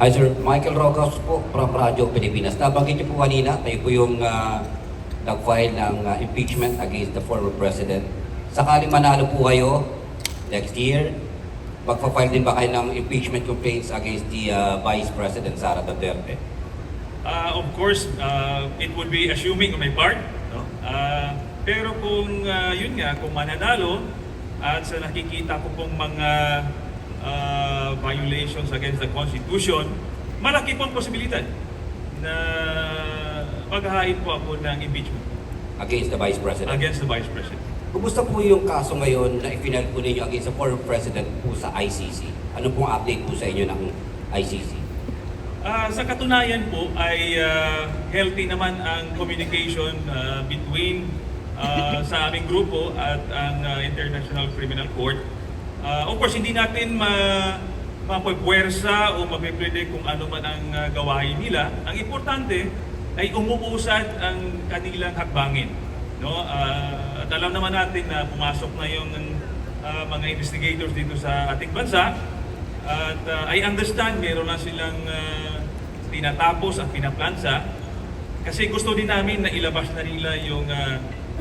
Hi sir, Michael Rocos po from Radyo Pilipinas. Nabanggit niyo po kanina, kayo po yung ah, nag-file ng ah, impeachment against the former president. Sakali manalo po kayo next year, magpa-file din ba kayo ng impeachment complaints against the ah, Vice President Sara Duterte? Uh, of course, uh, it would be assuming on my part. No? Uh, pero kung uh, yun nga, kung mananalo at sa nakikita ko pong mga uh, violations against the Constitution, malaki pong posibilidad na maghahain po ako ng impeachment Against the Vice President? against the Vice President. Kumusta po yung kaso ngayon na ifinal po ninyo against the former president po sa ICC? Ano pong update po sa inyo ng ICC? Ah, sa katunayan po ay ah, healthy naman ang communication ah, between ah, sa aming grupo at ang ah, International Criminal Court. Ah, of course, hindi natin ma mapapwersa o mapipredict kung ano man ang ah, gawain nila. Ang importante ay umuusad ang kanilang hakbangin. No? Ah, at alam naman natin na pumasok na yung ah, mga investigators dito sa ating bansa. At uh, I understand meron na silang uh, tinatapos at pinaplansa kasi gusto din namin na ilabas na nila yung uh,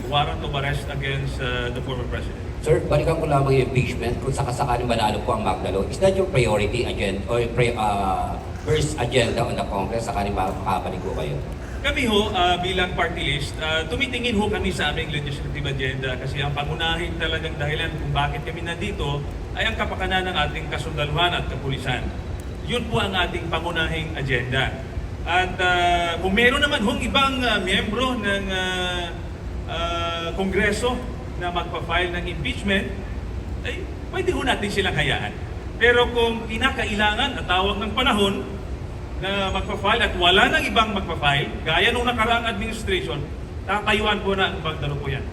warrant of arrest against uh, the former president. Sir, balikan ko lamang yung impeachment kung sakasakaling manalo po ang Magdalo. Is that your priority agenda or pre, uh, first agenda on the Congress sakaling makakabalik ko kayo? Kami ho, uh, bilang party list, uh, tumitingin ho kami sa aming legislative agenda kasi ang pangunahin talagang dahilan kung bakit kami nandito ay ang kapakanan ng ating kasundaluhan at kapulisan. Yun po ang ating pangunahing agenda. At uh, kung meron naman hong ibang uh, miyembro ng uh, Kongreso na magpa-file ng impeachment, ay pwede ho natin silang hayaan. Pero kung kinakailangan at tawag ng panahon, na magpa-file at wala nang ibang magpa-file, gaya nung nakaraang administration, tatayuan po na ang Magdalo po yan.